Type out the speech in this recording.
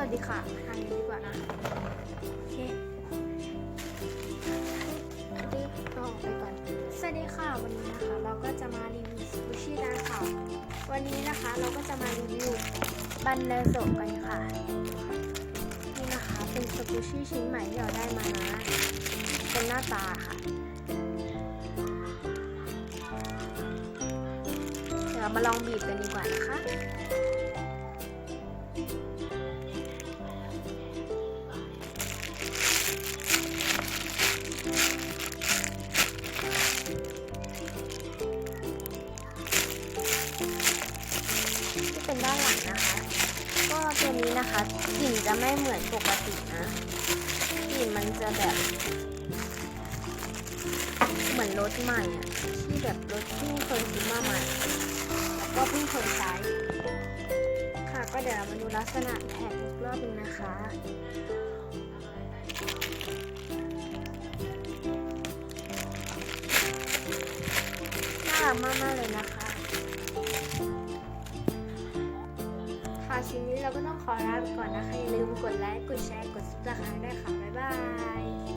วัสดีค่ะทางนี้ดีกว่านะโอเครีบเอาออกไปก่อนสวัสดีค่ะวันนี้นะคะ เราก็จะมารีวิวสกูชี่กันค่ะวันนี้นะคะเราก็จะมารีวิวบันเลโซกันค่ะนี่นะคะเป็นสกูชี่ชิ้นใหม่ที่เราได้มานะเป็นหน้าตาค่ะเดี๋ยวมาลองบีบกันดีกว่านะคะ เป็นด้านหลังนะคะ ก็ตัวนี้นะคะกลิ่นจะไม่เหมือนปกตินะกลิ่นมันจะแบบ เหมือนรถใหม่อะที่แบบรถที่เคยซื้อมาใหม่แล้วก็เพิ่งเคยใช้ค่ะก็เดี๋ยวเรามาดูลักษณะแผ่นอีกรอบนึงนะคะน่ารักมากๆเลยนะคะ ค่ะชิ้นนี้เราก็ต้องขอลาไปก่อนนะคะอย่าลืมกดไลค์ กดแชร์ กดซับสไครต์ด้วยค่ะ บ๊ายบาย